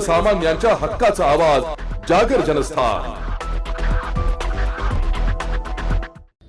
सर्वसामान्यांच्या हक्काचा आवाज जागर जनस्थान.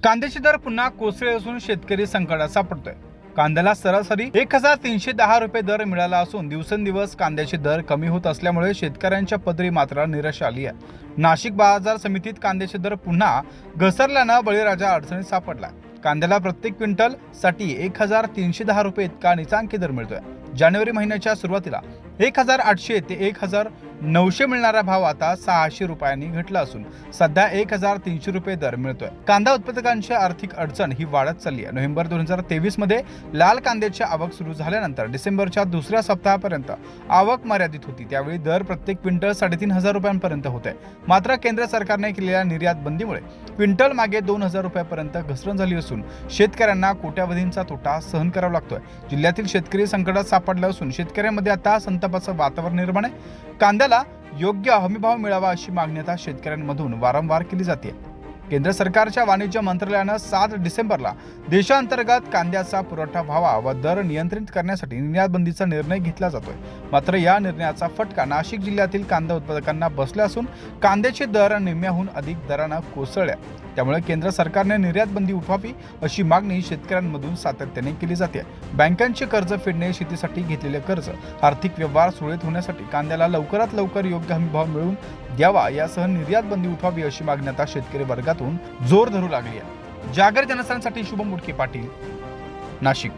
कांद्याचे दर पुन्हा कोसळे असून शेतकरी संकटात सापडतोय. कांद्याला सरासरी एक हजार तीनशे दहा रुपये दर मिळाला असून दिवसेंदिवस कांद्याचे दर कमी होत असल्यामुळे शेतकऱ्यांच्या पदरी मात्र निराशा आली आहे. नाशिक बाजार समितीत कांद्याचे दर पुन्हा घसरल्यानं बळीराजा अडचणीत सापडला. कांद्याला प्रत्येक क्विंटलसाठी एक हजार तीनशे दहा रुपये इतका निचांकी दर मिळतोय. जानेवारी महिन्याच्या सुरुवातीला एक हजार आठशे ते एक हजार नऊशे मिळणारा भाव आता सहाशे रुपयांनी घटला असून सध्या एक हजार तीनशे रुपये दर मिळतोय. कांदा उत्पादकांची आर्थिक अडचण ही वाढत चालली आहे. नोव्हेंबर दोन हजार तेवीसमध्ये लाल कांद्याची आवक सुरू झाल्यानंतर डिसेंबरच्या दुसऱ्या सप्ताहापर्यंत आवक मर्यादित होती. त्यावेळी दर प्रत्येक क्विंटल साडेतीन हजार रुपयांपर्यंत होते. मात्र केंद्र सरकारने केलेल्या निर्यात बंदीमुळे क्विंटल मागे दोन हजार रुपयापर्यंत घसरण झाली असून शेतकऱ्यांना कोट्यावधींचा तोटा सहन करावा लागतोय. जिल्ह्यातील शेतकरी संकटात सापडला असून शेतकऱ्यांमध्ये आता संतापाचं वातावरण निर्माण आहे. कांद्याला योग्य हमीभाव मिळावा अशी मागणी आता शेतकऱ्यांमधून वारंवार केली जाते. केंद्र सरकारच्या वाणिज्य मंत्रालयानं सात डिसेंबरला देशांतर्गत कांद्याचा पुरवठा व्हावा व दर नियंत्रित करण्यासाठी निर्यात बंदीचा निर्णय घेतला जातोय. मात्र या निर्णयाचा फटका नाशिक जिल्ह्यातील कांदा उत्पादकांना बसला असून कांद्याचे दर निम्म्याहून अधिक दरानं कोसळल्या. त्यामुळे केंद्र सरकारने निर्यात बंदी उठवावी अशी मागणी शेतकऱ्यांमधून सातत्याने केली जाते. बँकांचे कर्ज फेडणे शेतीसाठी घेतलेले कर्ज आर्थिक व्यवहार सुरळीत होण्यासाठी कांद्याला लवकरात लवकर योग्य हमीभाव मिळवून द्यावा यासह निर्यात बंदी उठवावी अशी मागणी आता शेतकरी वर्गातून जोर धरू लागली आहे. जागर जनस्थानसाठी शुभम मुटके पाटील नाशिक.